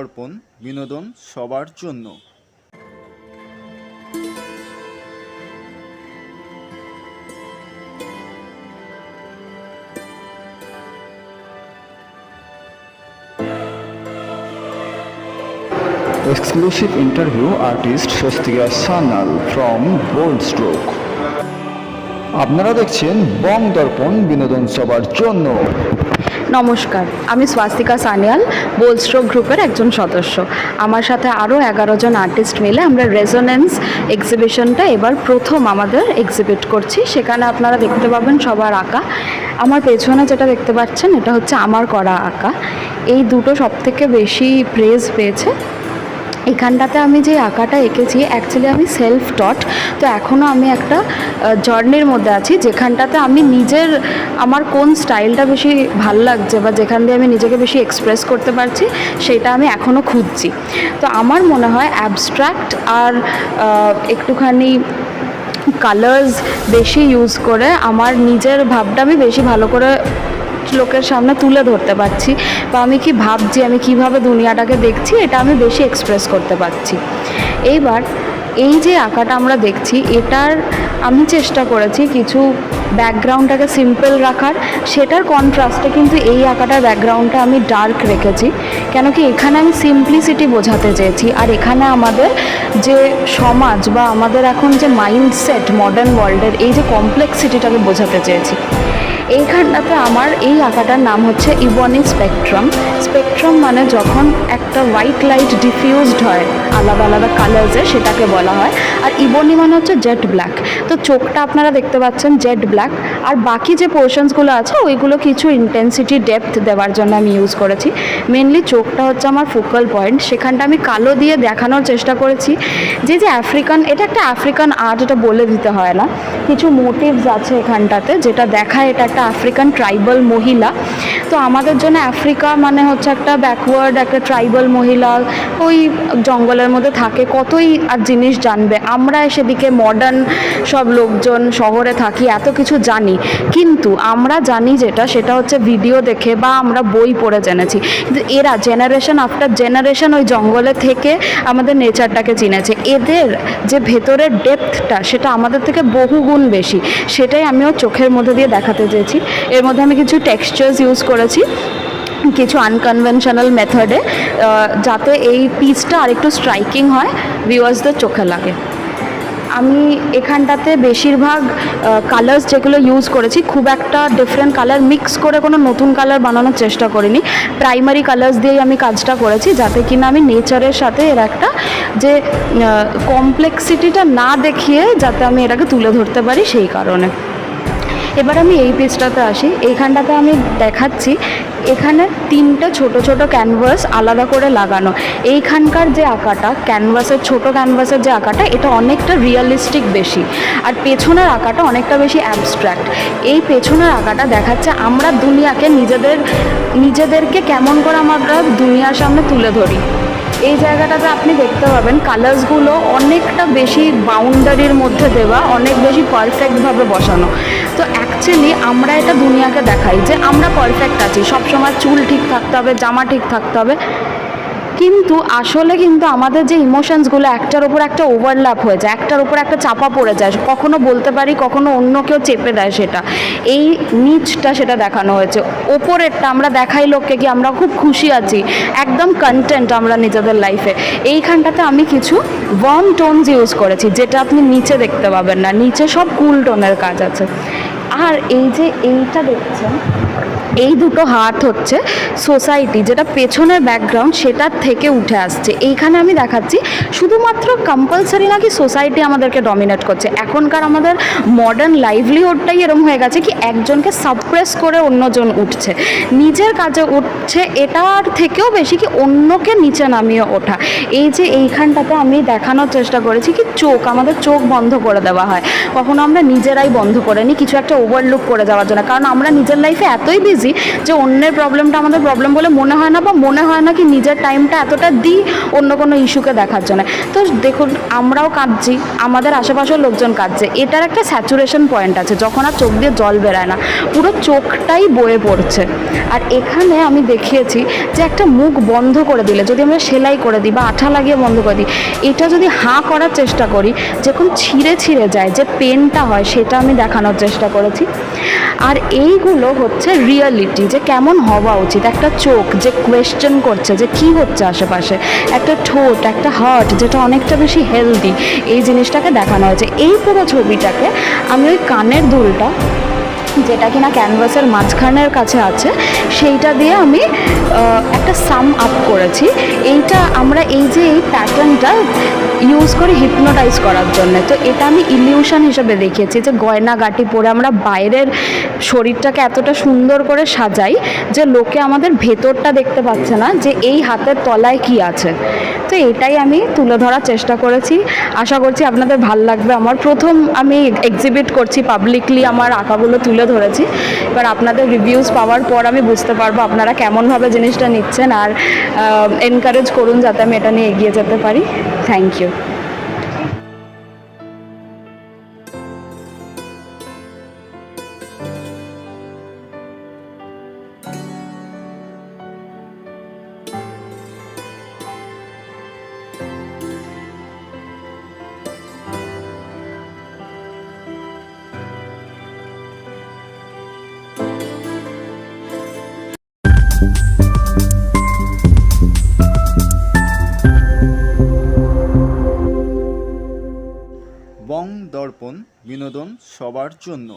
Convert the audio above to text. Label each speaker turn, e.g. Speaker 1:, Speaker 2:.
Speaker 1: দর্পণ বিনোদন সবার জন্য।
Speaker 2: Exclusive interview artist Swastika Sanyal from bold stroke আপনারা দেখছেন বং দর্পণ, বিনোদন সবার জন্য।
Speaker 3: নমস্কার, আমি স্বাস্তিকা সানিয়াল বোলস্ট্রোক গ্রুপের একজন সদস্য। আমার সাথে আরও এগারো জন আর্টিস্ট মিলে আমরা রেজোনেন্স এক্সিবিশনটা এবার প্রথম আমাদের এক্সিবিট করছি। সেখানে আপনারা দেখতে পাবেন সবার আঁকা। আমার পেছনে যেটা দেখতে পাচ্ছেন, এটা হচ্ছে আমার করা আঁকা। এই দুটো সবথেকে বেশি প্রেজ পেয়েছে। এখানটাতে আমি যে আঁকাটা এঁকেছি অ্যাকচুয়ালি আমি সেলফ টট তো এখনও আমি একটা জার্নির মধ্যে আছি, যেখানটাতে আমি নিজের, আমার কোন স্টাইলটা বেশি ভালো লাগছে বা যেখান দিয়ে আমি নিজেকে বেশি এক্সপ্রেস করতে পারছি, সেটা আমি এখনও খুঁজছি। তো আমার মনে হয় অ্যাবস্ট্রাক্ট আর একটুখানি কালার্স বেশি ইউজ করে আমার নিজের ভাবটা আমি বেশি ভালো করে লোকের সামনে তুলে ধরতে পারছি বা আমি কি ভাবছি, আমি কীভাবে দুনিয়াটাকে দেখছি, এটা আমি বেশি এক্সপ্রেস করতে পারছি। এইবার এই যে আঁকাটা আমরা দেখছি, এটার আমি চেষ্টা করেছি কিছু ব্যাকগ্রাউন্ডটাকে সিম্পল রাখার। সেটার কন্ট্রাস্টে কিন্তু এই আঁকাটার ব্যাকগ্রাউন্ডটা আমি ডার্ক রেখেছি। কেন কি এখানে আমি সিম্পলিসিটি বোঝাতে চেয়েছি। আর এখানে আমাদের যে সমাজ বা আমাদের এখন যে মাইন্ডসেট মডার্ন ওয়ার্ল্ডের এই যে কমপ্লেক্সিটিটাকে বোঝাতে চেয়েছি। এইখানটাতে আমার এই আঁকাটার নাম হচ্ছে ইবনি স্পেকট্রাম। স্পেকট্রাম মানে যখন একটা হোয়াইট লাইট ডিফিউজড হয়। আলাদা আলাদা কালার্সে সেটাকে বলা হয়। আর ইবনি মানে হচ্ছে জেট ব্ল্যাক তো চোখটা আপনারা দেখতে পাচ্ছেন জেট ব্ল্যাক আর বাকি যে পোর্শনসগুলো আছে, ওইগুলো কিছু ইন্টেন্সিটি ডেপথ দেওয়ার জন্য আমি ইউজ করেছি। মেনলি চোখটা হচ্ছে আমার ফোকাল পয়েন্ট সেখানটা আমি কালো দিয়ে দেখানোর চেষ্টা করেছি। যে যে আফ্রিকান এটা একটা আফ্রিকান আর্ট এটা বলে দিতে হয় না। কিছু মোটিভস আছে এখানটাতে, যেটা দেখায় এটা একটা আফ্রিকান ট্রাইবাল মহিলা। তো আমাদের জন্য আফ্রিকা মানে হচ্ছে একটা ব্যাকওয়ার্ড একটা ট্রাইবাল মহিলা। ওই জঙ্গলের মধ্যে থাকে, কতই আর জিনিস জানবে। আমরা সেদিকে মডার্ন সব লোকজন শহরে থাকি, এত কিছু জানি। কিন্তু আমরা জানি যেটা, সেটা হচ্ছে ভিডিও দেখে বা আমরা বই পড়ে জেনেছি। কিন্তু এরা জেনারেশন আফটার জেনারেশন ওই জঙ্গলে থেকে আমাদের নেচারটাকে চিনেছে। এদের যে ভেতরের ডেপথটা সেটা আমাদের থেকে বহুগুণ বেশি। সেটাই আমিও চোখের মধ্যে দিয়ে দেখাতে চেয়েছি। এর মধ্যে আমি কিছু টেক্সচার্স ইউজ করেছি। কিছু আনকনভেনশনাল মেথডে যাতে এই পিসটা আরেকটু স্ট্রাইকিং হয় ভিউয়ার্সদের চোখে লাগে। আমি এখানটাতে বেশিরভাগ কালার্স যেগুলো ইউজ করেছি, খুব একটা ডিফারেন্ট কালার মিক্স করে কোনো নতুন কালার বানানোর চেষ্টা করিনি। প্রাইমারি কালার্স দিয়েই আমি কাজটা করেছি, যাতে কিনা আমি নেচারের সাথে এর একটা যে কমপ্লেক্সিটিটা না দেখিয়ে যাতে আমি এটাকে তুলে ধরতে পারি সেই কারণে। এবার আমি এই পেজটাতে আসি। এইখানটাতে আমি দেখাচ্ছি। এখানে তিনটে ছোট ছোট ক্যানভাস আলাদা করে লাগানো। এইখানকার যে আঁকাটা ক্যানভাসের ছোট ক্যানভাসের যে আঁকাটা, এটা অনেকটা রিয়েলিস্টিক বেশি। আর পেছনের আঁকাটা অনেকটা বেশি অ্যাবস্ট্র্যাক্ট এই পেছনের আঁকাটা দেখাচ্ছে আমরা দুনিয়াকে নিজেদের, নিজেদেরকে কেমন করে আমরা দুনিয়ার সামনে তুলে ধরি। এই জায়গাটাতে আপনি দেখতে পাবেন কালার্সগুলো অনেকটা বেশি বাউন্ডারির মধ্যে দেওয়া, অনেক বেশি পারফেক্টভাবে বসানো। তো অ্যাকচুয়ালি আমরা এটা দুনিয়াকে দেখাই যে আমরা পারফেক্ট আছি। সবসময় চুল ঠিক থাকতে হবে, জামা ঠিক থাকতে হবে। কিন্তু আসলে কিন্তু আমাদের যে ইমোশনসগুলো একটার উপর একটা ওভারল্যাপ হয়ে যায়, একটার উপর একটা চাপা পড়ে যায়, কখনো বলতে পারি, কখনো অন্য কেউ চেপে দেয় সেটা। এই নিচটা সেটা দেখানো হয়েছে। ওপরেরটা আমরা দেখাই লোককে কি আমরা খুব খুশি আছি, একদম কন্টেন্ট আমরা নিজেদের লাইফে এইখানটাতে আমি কিছু ওয়ার্ম টোনস ইউজ করেছি, যেটা আপনি নিচে দেখতে পাবেন না। নিচে সব কুল টোনের কাজ আছে। আর এই যে এইটা দেখছেন, এই দুটো হাত হচ্ছে সোসাইটি, যেটা পেছনের ব্যাকগ্রাউন্ড সেটার থেকে উঠে আসছে। এইখানে আমি দেখাচ্ছি, শুধুমাত্র কম্পালসারি নাকি সোসাইটি আমাদেরকে ডমিনেট করছে? এখনকার আমাদের মডার্ন লাইভলিহুডটাই এরকম হয়ে গেছে কি একজনকে সাপ্রেস করে অন্যজন উঠছে। নিজের কাজে উঠছে, এটার থেকেও বেশি কি অন্যকে নিচে নামিয়ে ওঠা। এই যে এইখানটাতে আমি দেখানোর চেষ্টা করেছি কি চোখ, আমাদের চোখ বন্ধ করে দেওয়া হয়। কখনো আমরা নিজেরাই বন্ধ করে নিই, কিছু একটা ওভারলুক করে যাওয়ার জন্য। কারণ আমরা নিজের লাইফে এতই বিজি যে অন্যের প্রবলেমটা আমাদের প্রবলেম বলে মনে হয় না বা মনে হয় না কি নিজের টাইমটা এতটা দিই অন্য কোনো ইস্যুকে দেখার জন্য। তো দেখুন, আমরাও কাঁদছি, আমাদের আশেপাশের লোকজন কাঁদছে। এটার একটা স্যাচুরেশন পয়েন্ট আছে, যখন আর চোখ দিয়ে জল বেরায় না। পুরো চোখটাই বয়ে পড়ছে। আর এখানে আমি দেখিয়েছি যে একটা মুখ বন্ধ করে দিলে, যদি আমরা সেলাই করে দিই বা আঠা লাগিয়ে বন্ধ করে দিই, এটা যদি হাঁ করার চেষ্টা করি, যখন ছিঁড়ে ছিঁড়ে যায়, যে পেনটা হয়, সেটা আমি দেখানোর চেষ্টা করেছি আর এইগুলো হচ্ছে রিয়েলিটি যে কেমন হওয়া উচিত। একটা চোখ যে কোয়েশ্চেন করছে যে কি হচ্ছে আশেপাশে। একটা ঠোঁট, একটা হার্ট যেটা অনেকটা বেশি হেলদি এই জিনিসটাকে দেখানো হয়েছে। এই পুরো ছবিটাকে আমি ওই কানের দুলটা, যেটা কিনা ক্যানভাসের মাঝখানের কাছে আছে, সেইটা দিয়ে আমি একটা সাম আপ করেছি। এইটা আমরা এই যে এই প্যাটার্নটা ইউজ করি হিপনোটাইজ করার জন্য। তো এটা আমি ইলিউশন হিসেবে দেখিয়েছি যে গয়না গাটি পরে আমরা বাইরের শরীরটাকে এতটা সুন্দর করে সাজাই যে লোকে আমাদের ভেতরটা দেখতে পাচ্ছে না যে এই হাতের তলায় কি আছে। তো এটাই আমি তুলে ধরার চেষ্টা করেছি। আশা করছি আপনাদের ভালো লাগবে। আমার প্রথম আমি এক্সিবিট করছি পাবলিকলি আমার আঁকাগুলো তুলে ধরেছি। এবার আপনাদের রিভিউজ পাওয়ার পর আমি বুঝতে পারব আপনারা কেমনভাবে জিনিসটা নিচ্ছেন আর এনকারেজ করুন যাতে আমি এটা নিয়ে এগিয়ে যেতে পারি। থ্যাংক ইউ
Speaker 1: বিনোদন সবার জন্য।